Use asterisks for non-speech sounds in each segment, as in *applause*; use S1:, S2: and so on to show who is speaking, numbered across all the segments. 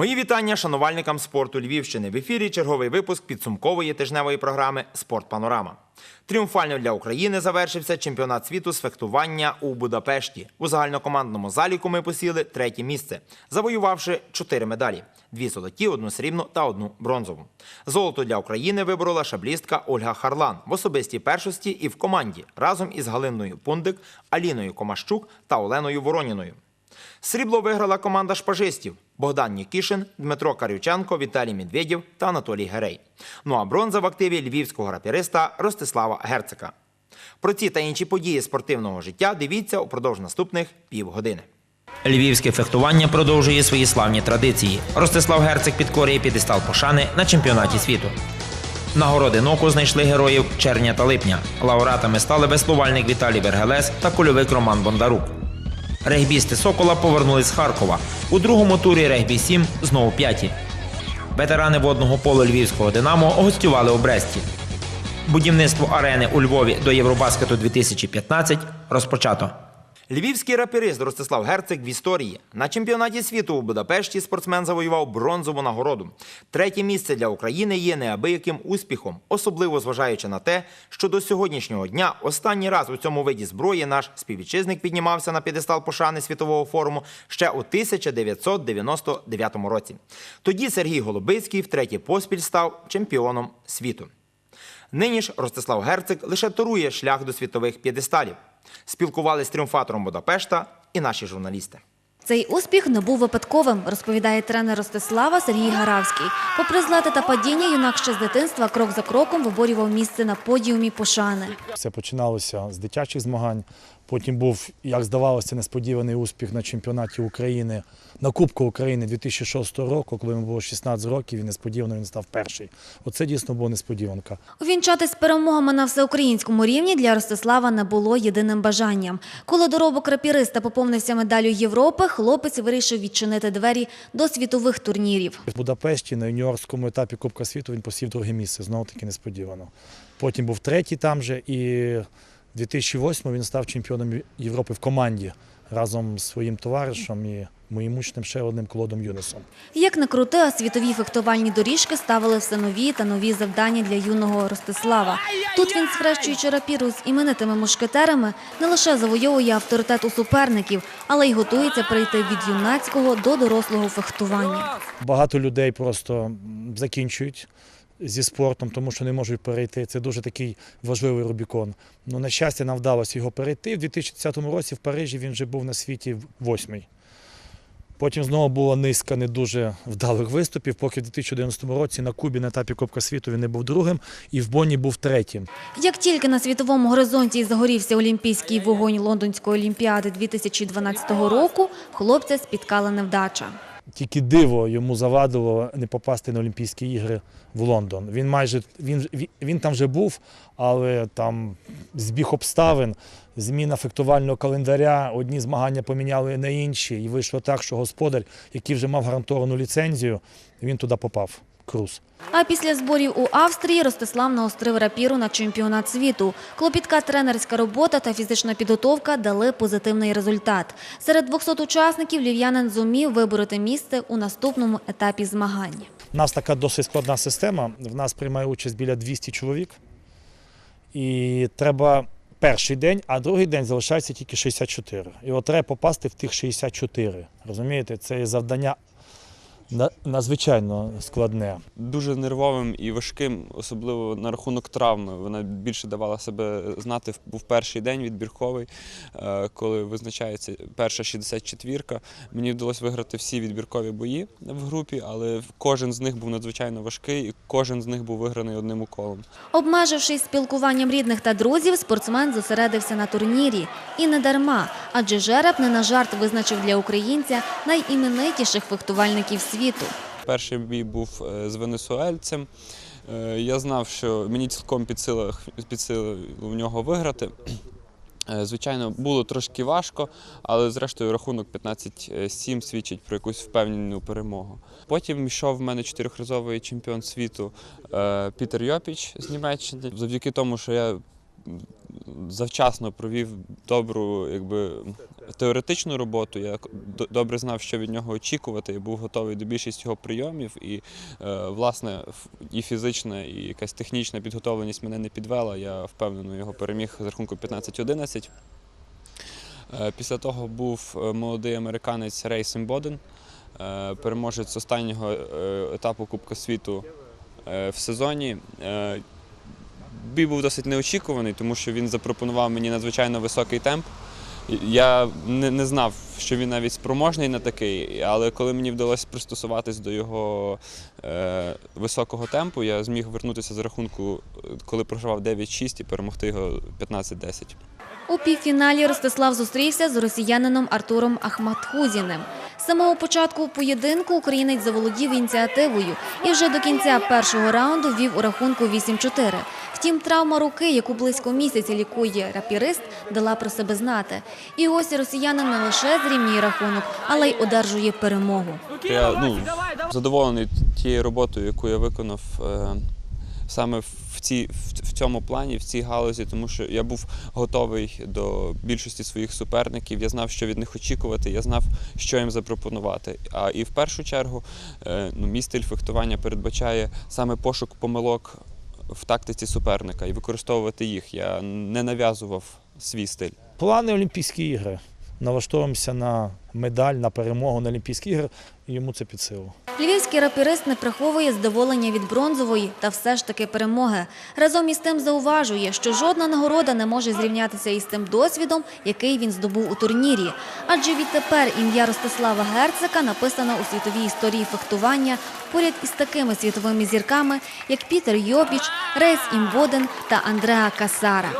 S1: Мої вітання шанувальникам спорту Львівщини. В ефірі черговий випуск підсумкової тижневої програми Спорт Панорама. Тріумфально для України завершився чемпіонат світу з фехтування у Будапешті. У загальнокомандному заліку ми посіли третє місце, завоювавши чотири медалі: дві золоті, одну срібну та одну бронзову. Золото для України виборола шаблістка Ольга Харлан в особистій першості і в команді разом із Галиною Пундик, Аліною Комащук та Оленою Вороніною. Срібло виграла команда шпажистів Богдан Нікішин, Дмитро Карюченко, Віталій Медведєв та Анатолій Герей. Ну а бронза в активі львівського рапіриста Ростислава Герцика. Про ці та інші події спортивного життя дивіться упродовж наступних півгодини.
S2: Львівське фехтування продовжує свої славні традиції. Ростислав Герцик підкорює підестал пошани на чемпіонаті світу. Нагороди НОКу знайшли героїв червня та липня. Лауреатами стали веслувальник Віталій Вергелес та кульовик Роман Бондарук. Регбісти Сокола повернулись з Харкова. У другому турі регбі 7 знову п'яті. Ветерани водного полу львівського Динамо гостювали у Бресті. Будівництво арени у Львові до Євробаскету 2015 розпочато.
S1: Львівський рапірист Ростислав Герцик в історії. На чемпіонаті світу у Будапешті спортсмен завоював бронзову нагороду. Третє місце для України є неабияким успіхом, особливо зважаючи на те, що до сьогоднішнього дня останній раз у цьому виді зброї наш співвітчизник піднімався на п'єдестал пошани світового форуму ще у 1999 році. Тоді Сергій Голубицький втретє поспіль став чемпіоном світу. Нині ж Ростислав Герцик лише торує шлях до світових п'єдесталів. Спілкувались з тріумфатором Будапешта і наші журналісти.
S3: Цей успіх не був випадковим, розповідає тренер Ростислава Сергій Гаравський. Попри злети та падіння, юнак ще з дитинства крок за кроком виборював місце на подіумі пошани.
S4: Все починалося з дитячих змагань. Потім був, як здавалося, несподіваний успіх на чемпіонаті України, на Кубку України 2006 року, коли йому було 16 років, і несподівано він став перший. Оце дійсно була несподіванка.
S3: Увінчатись перемогами на всеукраїнському рівні для Ростислава не було єдиним бажанням. Коли доробок рапіриста поповнився медаллю Європи, хлопець вирішив відчинити двері до світових турнірів.
S4: В Будапешті на юніорському етапі Кубка світу він посів друге місце, знову таки несподівано. Потім був третій там же, і 2008 він став чемпіоном Європи в команді разом з своїм товаришем і моїм учнем ще одним Клодом Юнесом.
S3: Як не крути, а світові фехтувальні доріжки ставили все нові та нові завдання для юного Ростислава. Тут він, схрещуючи рапіру з іменитими мушкетерами, не лише завойовує авторитет у суперників, але й готується перейти від юнацького до дорослого фехтування.
S4: Багато людей просто закінчують зі спортом, тому що не можуть перейти. Це дуже такий важливий Рубікон. Ну, на щастя, нам вдалося його перейти. В 2010 році в Парижі він вже був на світі восьмий. Потім знову була низка не дуже вдалих виступів, поки в 2011 році на Кубі на етапі Кубка світу він не був другим і в Бонні був третім.
S3: Як тільки на світовому горизонті загорівся олімпійський вогонь Лондонської олімпіади 2012 року, хлопця спіткала невдача.
S4: Тільки диво йому завадило не попасти на Олімпійські ігри в Лондон. Він майже він, він, там вже був, але там збіг обставин, зміна фехтувального календаря, одні змагання поміняли на інші, і вийшло так, що господар, який вже мав гарантовану ліцензію, він туди попав. Круз.
S3: А після зборів у Австрії Ростислав наострив рапіру на чемпіонат світу. Клопітка тренерська робота та фізична підготовка дали позитивний результат. Серед 200 учасників львів'янин зумів вибороти місце у наступному етапі змагань.
S4: У нас така досить складна система. В нас приймає участь біля 200 чоловік. І треба перший день, а другий день залишається тільки 64. І от треба попасти в тих 64. Розумієте, це завдання надзвичайно складне.
S5: дуже нервовим і важким, особливо на рахунок травми. Вона більше давала себе знати. Був перший день відбірковий, е, коли визначається перша 64-ка. Мені вдалося виграти всі відбіркові бої в групі, але кожен з них був надзвичайно важкий, і кожен з них був виграний одним уколом.
S3: Обмежившись спілкуванням рідних та друзів, спортсмен зосередився на турнірі. І не дарма, адже жереб не на жарт визначив для українця найіменитіших фехтувальників світу.
S5: Перший бій був е, з венесуельцем. Е, Я знав, що мені цілком під силу в нього виграти. *clears throat* Е, Звичайно, було трошки важко, але зрештою рахунок 15-7 свідчить про якусь впевнену перемогу. Потім йшов в мене чотирьохразовий чемпіон світу Пітер Йопіч з Німеччини. Завдяки тому, що я завчасно провів добру якби, теоретичну роботу. Я добре знав, що від нього очікувати, і був готовий до більшості його прийомів. І, е, власне, і фізична, і якась технічна підготовленість мене не підвела. Я впевнено його переміг з рахунку 15-11. Е, Після того був е, молодий американець Рейс Імбоден, е, переможець останнього етапу Кубка світу в сезоні. Бій був досить неочікуваний, тому що він запропонував мені надзвичайно високий темп. Я не, не знав, що він навіть спроможний на такий, але коли мені вдалося пристосуватись до його е, високого темпу, я зміг вернутися з рахунку, коли програвав 9-6 і перемогти його 15-10.
S3: У півфіналі Ростислав зустрівся з росіянином Артуром Ахматхузіним. З самого початку поєдинку українець заволодів ініціативою і вже до кінця першого раунду вів у рахунку 8-4. Втім, травма руки, яку близько місяця лікує рапірист, дала про себе знати. І ось росіянин не лише зрівнює рахунок, але й одержує перемогу.
S5: Я ну, задоволений тією роботою, яку я виконав е, саме в, цій, в, в цьому плані, в цій галузі, тому що я був готовий до більшості своїх суперників. Я знав, що від них очікувати, я знав, що їм запропонувати. А і в першу чергу е, ну, мій стиль фехтування передбачає саме пошук помилок в тактиці суперника і використовувати їх. Я не нав'язував свій стиль.
S4: Плани Олімпійські ігри. Налаштовуємося на медаль, на перемогу на Олімпійські ігри, йому це під силу.
S3: Львівський рапірист не приховує задоволення від бронзової та все ж таки перемоги. Разом із тим зауважує, що жодна нагорода не може зрівнятися із тим досвідом, який він здобув у турнірі. Адже відтепер ім'я Ростислава Герцика написано у світовій історії фехтування поряд із такими світовими зірками, як Пітер Йобіч, Рейс Імбоден та Андреа Касара.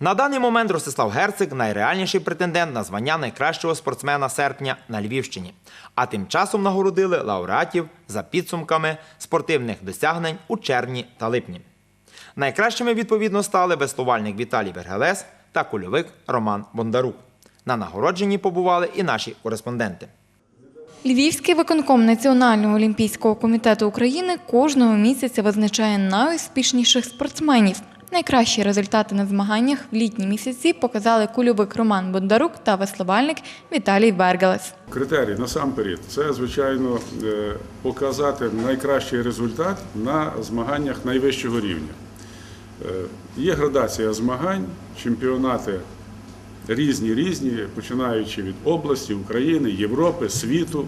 S1: На даний момент Ростислав Герцик найреальніший претендент на звання найкращого спортсмена серпня на Львівщині. А тим часом нагородили лауреатів за підсумками спортивних досягнень у червні та липні. Найкращими відповідно стали веслувальник Віталій Вергелес та кульовик Роман Бондарук. На нагородженні побували і наші кореспонденти.
S6: Львівський виконком Національного олімпійського комітету України кожного місяця визначає найуспішніших спортсменів. Найкращі результати на змаганнях в літні місяці показали кульовик Роман Бондарук та веслувальник Віталій Вергелес.
S7: Критерій насамперед це звичайно е, показати найкращий результат на змаганнях найвищого рівня. Е, Є градація змагань, чемпіонати різні різні, починаючи від області, України, Європи, світу,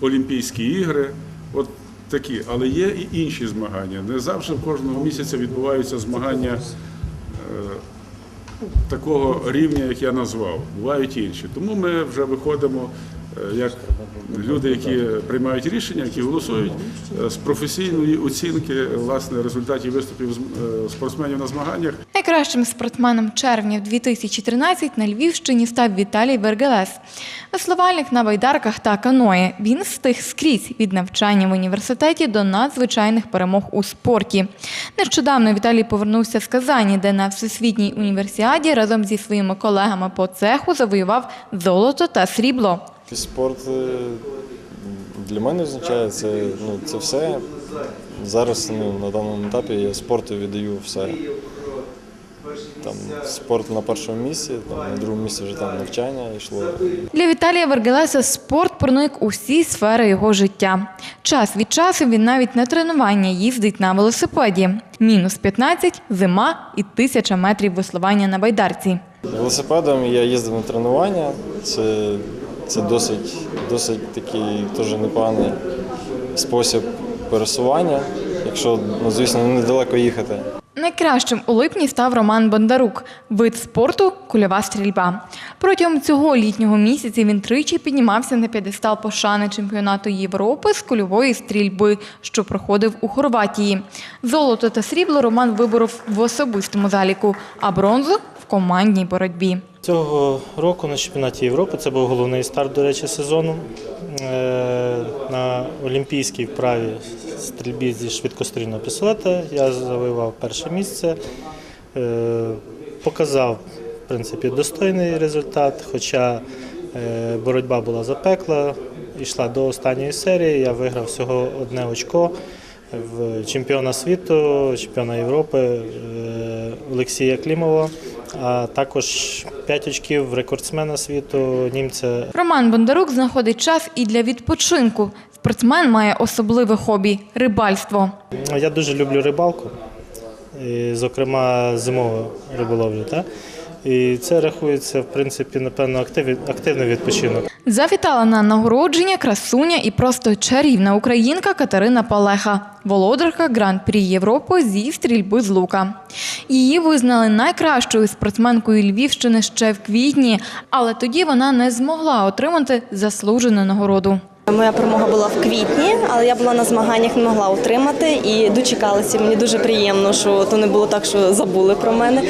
S7: Олімпійські ігри. От такі, але є і інші змагання. Не завжди кожного місяця відбуваються змагання такого рівня, як я назвав. Бувають інші. Тому ми вже виходимо е, як люди, які приймають рішення, які голосують е, з професійної оцінки власне результатів виступів е, спортсменів на змаганнях.
S6: Найкращим спортсменом червня в 2013 на Львівщині став Віталій Вергелес. Веслувальник на байдарках та каної. Він встиг скрізь від навчання в університеті до надзвичайних перемог у спорті. Нещодавно Віталій повернувся з Казані, де на всесвітній універсіаді разом зі своїми колегами по цеху завоював золото та срібло.
S8: Спорт е, для мене означає це, ну, це все. Зараз ну, на даному етапі я спорту віддаю все. Там, спорт на першому місці, там, на другому місці вже там навчання йшло.
S6: Для Віталія Вергелеса спорт проник у всі сфери його життя. Час від часу він навіть на тренування їздить на велосипеді. Мінус 15, зима і тисяча метрів веслування на байдарці.
S8: Велосипедом я їздив на тренування. Це, це досить, досить такий теж непоганий спосіб пересування, якщо, ну, звісно, недалеко їхати.
S6: Найкращим у липні став Роман Бондарук. Вид спорту кульова стрільба. Протягом цього літнього місяця він тричі піднімався на п'єдестал пошани чемпіонату Європи з кульової стрільби, що проходив у Хорватії. Золото та срібло Роман виборов в особистому заліку, а бронзу в командній боротьбі.
S9: Цього року на чемпіонаті Європи це був головний старт, до речі, сезону. Е, На олімпійській вправі стрільбі зі швидкострільного пістолета я завоював перше місце. Е, Показав, в принципі, достойний результат, хоча е, боротьба була запекла, йшла до останньої серії, я виграв всього одне очко. в чемпіона світу, чемпіона Європи Олексія Клімова, а також 5 очків рекордсмена світу німця
S6: Роман Бондарук знаходить час і для відпочинку. Спортсмен має особливе хобі рибальство.
S9: Я дуже люблю рибалку, і, зокрема зимову риболовлю. Та? І це рахується, в принципі, напевно, активний відпочинок.
S6: Завітала на нагородження красуня і просто чарівна українка Катерина Палеха, володарка Гран-прі Європи зі стрільби з лука. Її визнали найкращою спортсменкою Львівщини ще в квітні, але тоді вона не змогла отримати заслужену нагороду.
S10: Моя перемога була в квітні, але я була на змаганнях, не могла утримати і дочекалася. Мені дуже приємно, що то не було так, що забули про мене.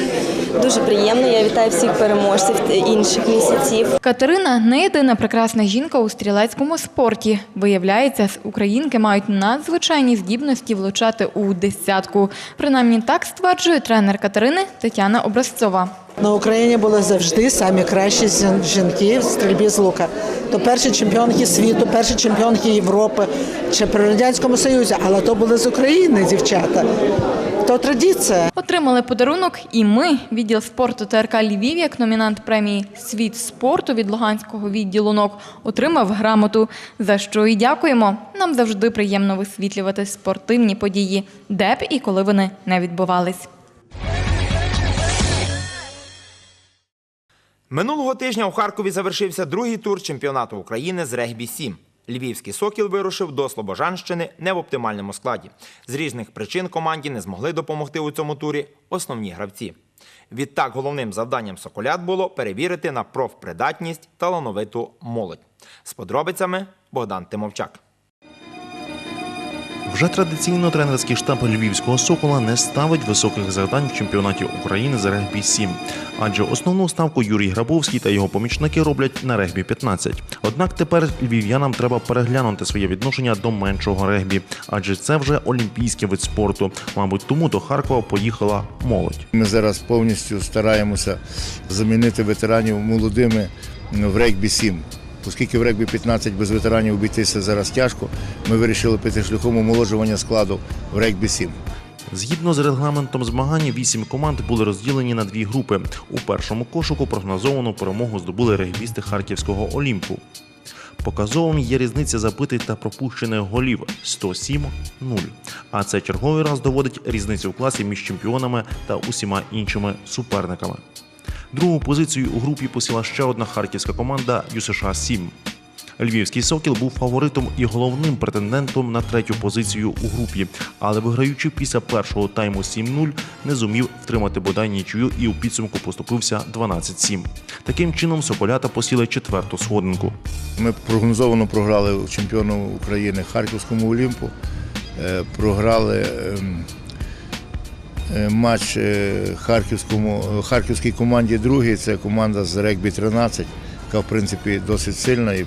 S10: Дуже приємно. Я вітаю всіх переможців інших місяців.
S6: Катерина не єдина прекрасна жінка у стрілецькому спорті. Виявляється, з українки мають надзвичайні здібності влучати у десятку. Принаймні так стверджує тренер Катерини Тетяна Образцова.
S11: На Україні були завжди самі кращі жінки в стрільбі з лука. То перші чемпіонки світу, перші чемпіонки Європи, чи при Радянському Союзі, але то були з України дівчата. То традиція.
S6: Отримали подарунок і ми, відділ спорту ТРК Львів, як номінант премії Світ спорту від Луганського відділу НОК, отримав грамоту. За що і дякуємо. Нам завжди приємно висвітлювати спортивні події, де б і коли вони не відбувались.
S1: Минулого тижня у Харкові завершився другий тур чемпіонату України з регбі-7. Львівський сокіл вирушив до Слобожанщини не в оптимальному складі. З різних причин команді не змогли допомогти у цьому турі основні гравці. Відтак, головним завданням соколят було перевірити на профпридатність талановиту молодь. З подробицями Богдан Тимовчак.
S12: Вже традиційно тренерський штаб львівського сокола не ставить високих завдань в чемпіонаті України з регбі 7 адже основну ставку Юрій Грабовський та його помічники роблять на регбі 15 Однак тепер львів'янам треба переглянути своє відношення до меншого регбі, адже це вже олімпійський вид спорту. Мабуть, тому до Харкова поїхала молодь.
S13: Ми зараз повністю стараємося замінити ветеранів молодими в регбі 7. Оскільки в регбі 15 без ветеранів обійтися зараз тяжко, ми вирішили піти шляхом омоложування складу в регбі 7.
S12: Згідно з регламентом змагань, вісім команд були розділені на дві групи. У першому кошику прогнозовану перемогу здобули регбісти Харківського Олімпу. Показовим є різниця забитих та пропущених голів 107-0. А це черговий раз доводить різницю в класі між чемпіонами та усіма іншими суперниками. Другу позицію у групі посіла ще одна харківська команда ЮСШ 7 Львівський сокіл був фаворитом і головним претендентом на третю позицію у групі, але виграючи після першого тайму 7-0, не зумів втримати бодай нічию і у підсумку поступився 12-7. Таким чином соколята посіли четверту сходинку.
S13: Ми прогнозовано програли чемпіону України Харківському Олімпу. Е, Програли ем, матч е, Харківському, е, Харківській команді другий. Це команда з регбі 13, яка в принципі досить сильна. І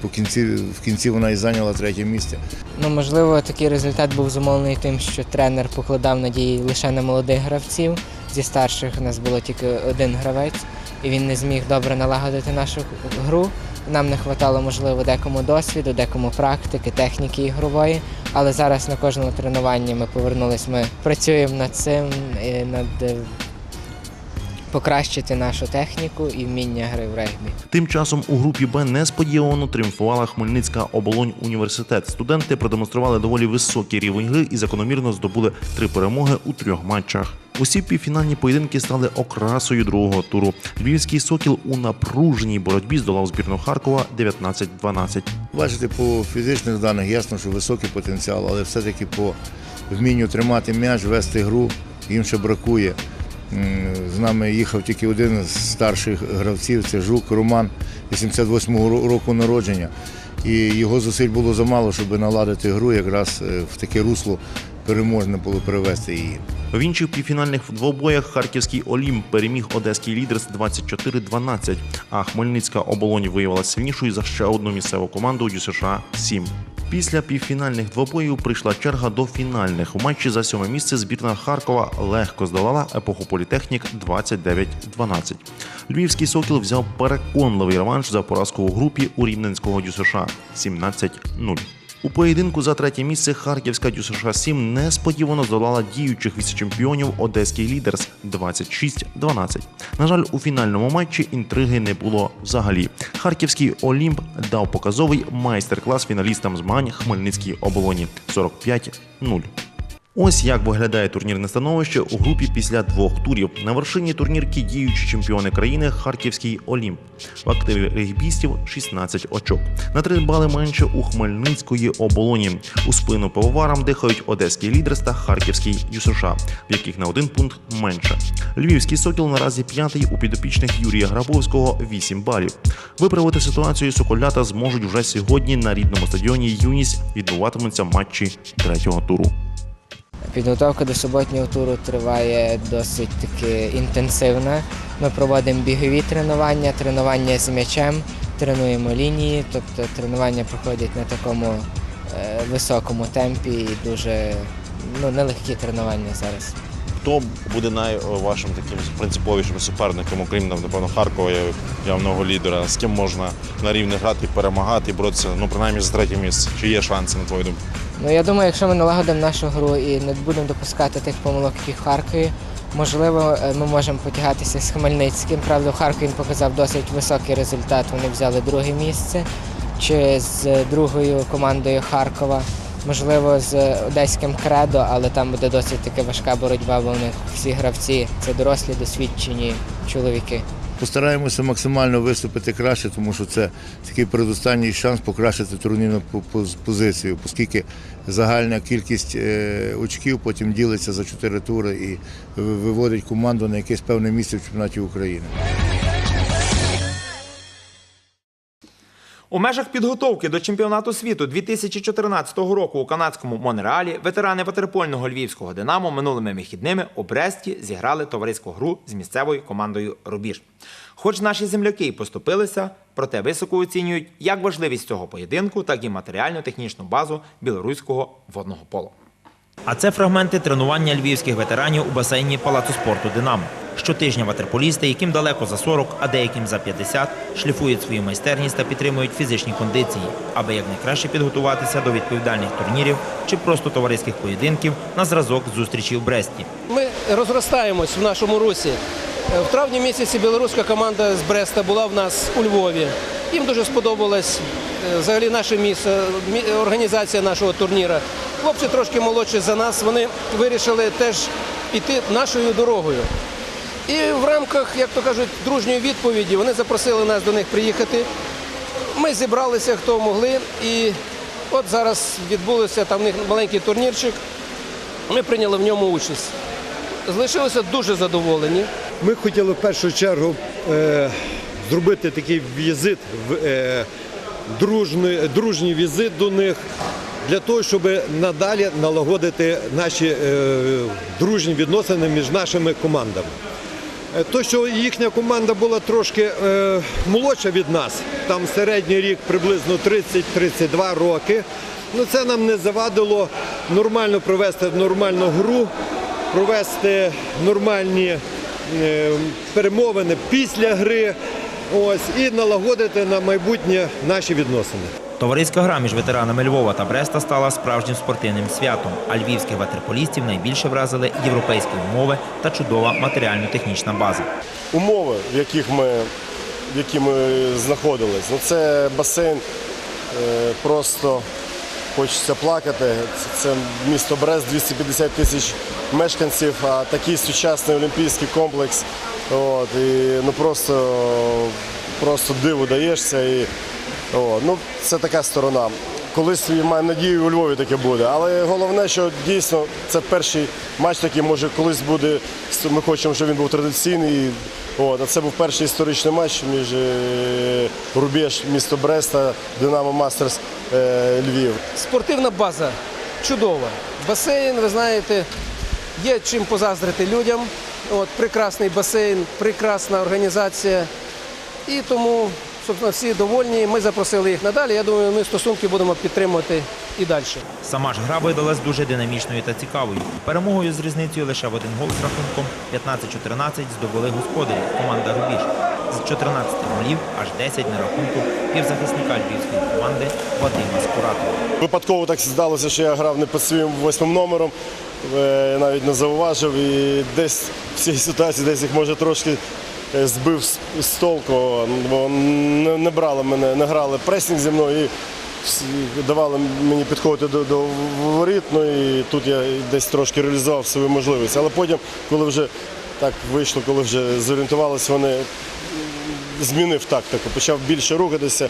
S13: по кінці, в кінці вона і зайняла третє місце.
S14: Ну, можливо, такий результат був зумовлений тим, що тренер покладав надії лише на молодих гравців. Зі старших у нас було тільки один гравець, і він не зміг добре налагодити нашу гру. Нам не вистачало, можливо, декому досвіду, декому практики, техніки ігрової. Але зараз на кожному тренуванні ми повернулись, ми працюємо над цим, і над е, покращити нашу техніку і вміння гри в регбі.
S12: Тим часом у групі Б несподівано тріумфувала Хмельницька оболонь університет. Студенти продемонстрували доволі високий рівень гри і закономірно здобули три перемоги у трьох матчах. Усі півфінальні поєдинки стали окрасою другого туру. Львівський сокіл у напруженій боротьбі здолав збірну Харкова 19-12.
S13: Бачите, по фізичних даних ясно, що високий потенціал, але все-таки по вмінню тримати м'яч, вести гру їм ще бракує. З нами їхав тільки один з старших гравців, це Жук Роман, 88-го року народження. І його зусиль було замало, щоб наладити гру, якраз е, в таке русло переможне було перевести її.
S12: В інших півфінальних двобоях харківський Олімп переміг одеський лідер з 24-12, а Хмельницька оболонь виявилася сильнішою за ще одну місцеву команду ЮСШ 7. Після півфінальних двобоїв прийшла черга до фінальних. У матчі за сьоме місце збірна Харкова легко здолала епоху політехнік 29-12. Львівський сокіл взяв переконливий реванш за поразку у групі у рівненського ДЮСШ 17-0. У поєдинку за третє місце Харківська Дюсш 7 несподівано здолала діючих віце-чемпіонів Одеський Лідерс 26-12. На жаль, у фінальному матчі інтриги не було взагалі. Харківський Олімп дав показовий майстер-клас фіналістам змагань Хмельницькій оболоні 45-0. Ось як виглядає турнірне становище у групі після двох турів. На вершині турнірки діючі чемпіони країни Харківський Олімп. В активі регбістів 16 очок. На 3 бали менше у Хмельницької оболоні. У спину пивоварам дихають Одеський Лідерс та Харківський ЮСШ, в яких на один пункт менше. Львівський сокіл наразі п'ятий у підопічних Юрія Грабовського 8 балів. Виправити ситуацію соколята зможуть вже сьогодні на рідному стадіоні Юність відбуватимуться матчі третього туру.
S14: Підготовка до суботнього туру триває досить таки інтенсивна. Ми проводимо бігові тренування, тренування з м'ячем, тренуємо лінії, тобто тренування проходять на такому е, високому темпі і дуже ну, нелегкі тренування зараз.
S15: Хто буде найважчим таким принциповішим суперником, окрім напевно Харкова, явного лідера, з ким можна на рівні грати, перемагати боротися, ну принаймні за третє місце. Чи є шанси на твою думку?
S14: Ну я думаю, якщо ми налагодимо нашу гру і не будемо допускати тих помилок, які в Харкові, можливо, е, ми можемо потягатися з Хмельницьким. Правда, в Харкові він показав досить високий результат. Вони взяли друге місце чи з другою командою Харкова. Можливо, з одеським кредо, але там буде досить таки важка боротьба, бо у них всі гравці це дорослі, досвідчені чоловіки.
S13: Постараємося максимально виступити краще, тому що це такий передостанній шанс покращити турнірну по- по- позицію, оскільки загальна кількість е, очків потім ділиться за чотири тури і виводить команду на якесь певне місце в чемпіонаті України.
S1: У межах підготовки до чемпіонату світу 2014 року у канадському Монреалі ветерани ватерпольного львівського Динамо минулими вихідними у Бресті зіграли товариську гру з місцевою командою Рубіж. Хоч наші земляки й поступилися, проте високо оцінюють як важливість цього поєдинку, так і матеріально-технічну базу білоруського водного полу.
S2: А це фрагменти тренування львівських ветеранів у басейні Палацу спорту Динамо. Щотижня ватерполісти, яким далеко за 40, а деяким за 50, шліфують свою майстерність та підтримують фізичні кондиції, аби якнайкраще підготуватися до відповідальних турнірів чи просто товариських поєдинків на зразок зустрічі в Бресті.
S16: Ми розростаємось в нашому русі. Е, В травні місяці білоруська команда з Бреста була в нас у Львові. Їм дуже сподобалось е, взагалі наше місце, організація нашого турніру. Хлопці трошки молодші за нас, вони вирішили теж піти нашою дорогою. І в рамках, як то кажуть, дружньої відповіді вони запросили нас до них приїхати. Ми зібралися, хто могли, і от зараз відбулося там в них маленький турнірчик. Ми прийняли в ньому участь. Залишилися дуже задоволені.
S17: Ми хотіли в першу чергу е, зробити такий візит, е, дружний, дружній візит до них для того, щоб надалі налагодити наші е, дружні відносини між нашими командами. Е, То, що їхня команда була трошки е, молодша від нас, там середній рік приблизно 30-32 роки, ну це нам не завадило нормально провести нормальну гру, провести нормальні перемовини після гри і налагодити на майбутнє наші відносини.
S2: Товариська гра між ветеранами Львова та Бреста стала справжнім спортивним святом, а львівських ватерполістів найбільше вразили європейські умови та чудова матеріально-технічна база.
S18: умови, в яких ми, в які ми знаходились. Ну, це басейн е, просто хочеться плакати. Це, місто Брест, 250 тисяч мешканців, а такий сучасний олімпійський комплекс. От, і, ну, просто, просто диву даєшся. І, о, ну, це така сторона. Колись маю надію, у Львові таке буде. Але головне, що дійсно це перший матч такий, може колись буде. Ми хочемо, щоб він був традиційний. От, це був перший історичний матч між е, Рубеж, місто Бреста, Динамо Мастерс е, Львів.
S16: Спортивна база чудова. Басейн, ви знаєте, є чим позаздрити людям. От, прекрасний басейн, прекрасна організація. І тому, собственно, всі довольні. Ми запросили їх надалі. Я думаю, ми стосунки будемо підтримувати і далі.
S2: Сама ж гра видалась дуже динамічною та цікавою. Перемогою з різницею лише в один гол з рахунком 15-14 здобули господарі команда Рубіж. З 14 голів аж 10 на рахунку півзахисника львівської команди Вадима Скуратова.
S18: Випадково так здалося, що я грав не під своїм восьмим номером, е, навіть не зауважив. І десь в цій ситуації десь їх може трошки збив з, толку, бо не, брали мене, не грали пресінг зі мною і давали мені підходити до, до воріт. Ну і тут я десь трошки реалізував свою можливість. Але потім, коли вже так вийшло, коли вже зорієнтувалися, вони змінив тактику, почав більше рухатися.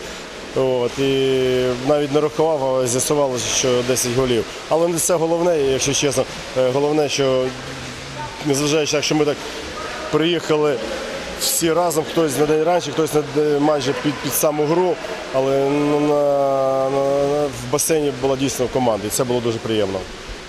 S18: От, і навіть не рахував, а з'ясувалося, що 10 голів. Але не це головне, якщо чесно. Е, Головне, що незважаючи, якщо ми так приїхали всі разом, хтось на день раніше, хтось на майже під, під саму гру, але на, на, на, в басейні була дійсно команда, і це було дуже приємно.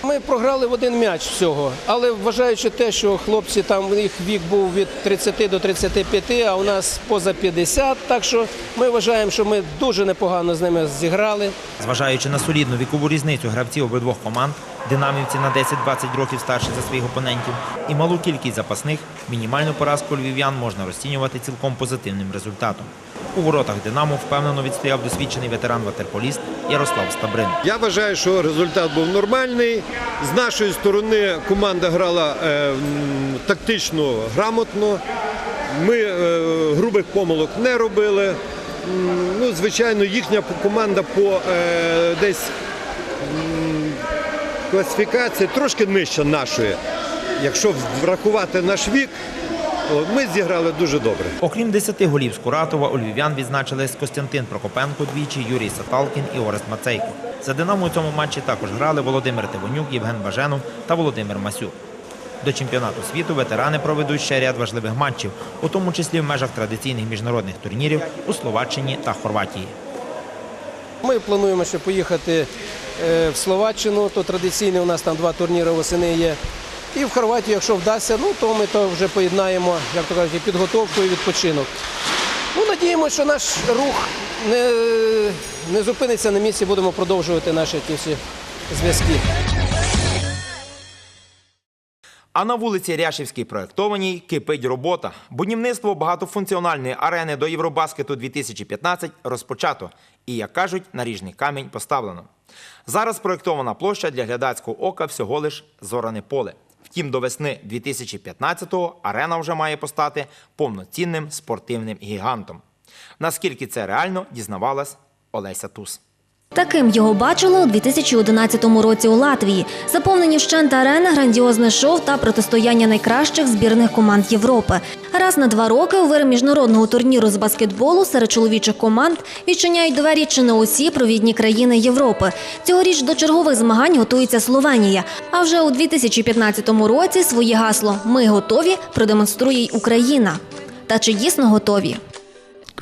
S16: Ми програли в один м'яч всього, але вважаючи те, що хлопці там їх вік був від 30 до 35, а у нас поза 50, так що ми вважаємо, що ми дуже непогано з ними зіграли.
S2: Зважаючи на солідну вікову різницю гравців обидвох команд, динамівці на 10-20 років старші за своїх опонентів, і малу кількість запасних, мінімальну поразку львів'ян можна розцінювати цілком позитивним результатом. У воротах Динамо впевнено відстояв досвідчений ветеран-ватерполіст Ярослав Стабрин.
S17: Я вважаю, що результат був нормальний. З нашої сторони команда грала е, тактично грамотно. Ми е, грубих помилок не робили. Ну, звичайно, їхня команда по е, десь класифікації трошки нижча нашої. Якщо врахувати наш вік, о, ми зіграли дуже добре.
S2: Окрім 10 голів Скуратова, у львів'ян відзначились Костянтин Прокопенко двічі, Юрій Саталкін і Орест Мацейко. За Динамо у цьому матчі також грали Володимир Тивонюк, Євген Баженов та Володимир Масюк. До чемпіонату світу ветерани проведуть ще ряд важливих матчів, у тому числі в межах традиційних міжнародних турнірів у Словаччині та Хорватії.
S16: Ми плануємо ще поїхати в Словаччину, то традиційно у нас там два турніри восени є. І в Хорватію, якщо вдасться, ну то ми то вже поєднаємо, як то кажуть, підготовку і відпочинок. Ну, надіємося, що наш рух не, не зупиниться на місці, будемо продовжувати наші ті всі зв'язки.
S1: А на вулиці Ряшівській проєктованій кипить робота. Будівництво багатофункціональної арени до Євробаскету 2015 розпочато. І, як кажуть, наріжний камінь поставлено. Зараз проєктована площа для глядацького ока всього лиш зоране поле. Втім, до весни 2015-го арена вже має постати повноцінним спортивним гігантом. Наскільки це реально, дізнавалась Олеся Тус.
S3: Таким його бачили у 2011 році у Латвії. Заповнені вщент арени, грандіозне шоу та протистояння найкращих збірних команд Європи. Раз на два роки у вир міжнародного турніру з баскетболу серед чоловічих команд відчиняють двері чи не усі провідні країни Європи. Цьогоріч до чергових змагань готується Словенія. А вже у 2015 році своє гасло Ми готові продемонструє й Україна. Та чи дійсно готові?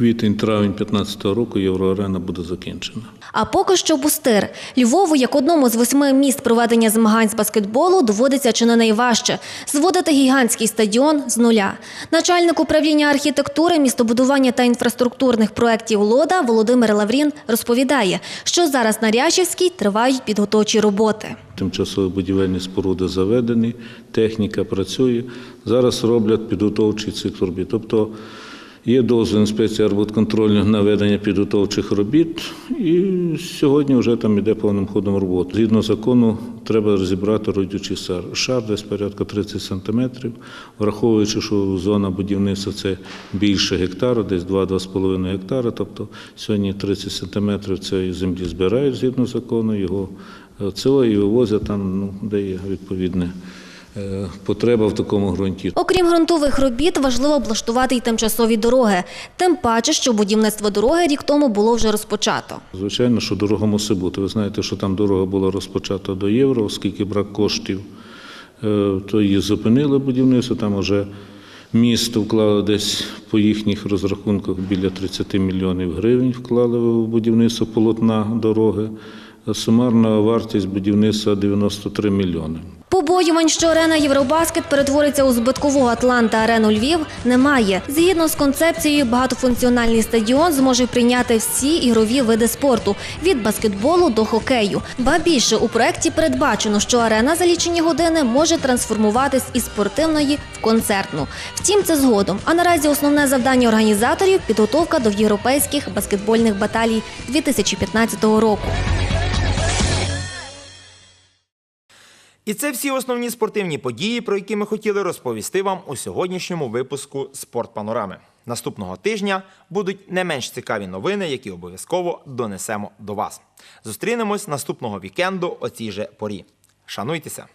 S19: Квітень-травень 2015 року Євроарена буде закінчена.
S3: А поки що бустир. Львову, як одному з восьми міст проведення змагань з баскетболу, доводиться чи не найважче зводити гігантський стадіон з нуля. Начальник управління архітектури, містобудування та інфраструктурних проєктів ЛОДА Володимир Лаврін розповідає, що зараз на Ряшівській тривають підготовчі роботи.
S19: Тимчасові будівельні споруди заведені, техніка працює. Зараз роблять підготовчий цикл робіт. Тобто є дозвіл інспекції арбудконтролю на ведення підготовчих робіт, і сьогодні вже там іде повним ходом роботи. Згідно закону, треба розібрати родючий шар. Шар десь порядка 30 сантиметрів, враховуючи, що зона будівництва це більше гектара, десь 2-2,5 гектара. Тобто сьогодні 30 сантиметрів цієї землі збирають згідно закону, його е, ціло і вивозять там, ну, де є відповідне потреба в такому ґрунті.
S3: Окрім ґрунтових робіт, важливо облаштувати й тимчасові дороги. Тим паче, що будівництво дороги рік тому було вже розпочато.
S19: Звичайно, що дорога мусить бути. Ви знаєте, що там дорога була розпочата до євро, оскільки брак коштів, е, то її зупинили будівництво. Там вже місто вклало десь по їхніх розрахунках біля 30 мільйонів гривень вклали в будівництво полотна дороги. Сумарна вартість будівництва 93 мільйони.
S3: По Побоювань, що арена Євробаскет перетвориться у збиткову Атланта арену Львів, немає. Згідно з концепцією, багатофункціональний стадіон зможе прийняти всі ігрові види спорту від баскетболу до хокею. Ба більше у проєкті передбачено, що арена за лічені години може трансформуватись із спортивної в концертну. Втім, це згодом. А наразі основне завдання організаторів підготовка до європейських баскетбольних баталій 2015 року.
S1: І це всі основні спортивні події, про які ми хотіли розповісти вам у сьогоднішньому випуску «Спортпанорами». Наступного тижня будуть не менш цікаві новини, які обов'язково донесемо до вас. Зустрінемось наступного вікенду о цій же порі. Шануйтеся!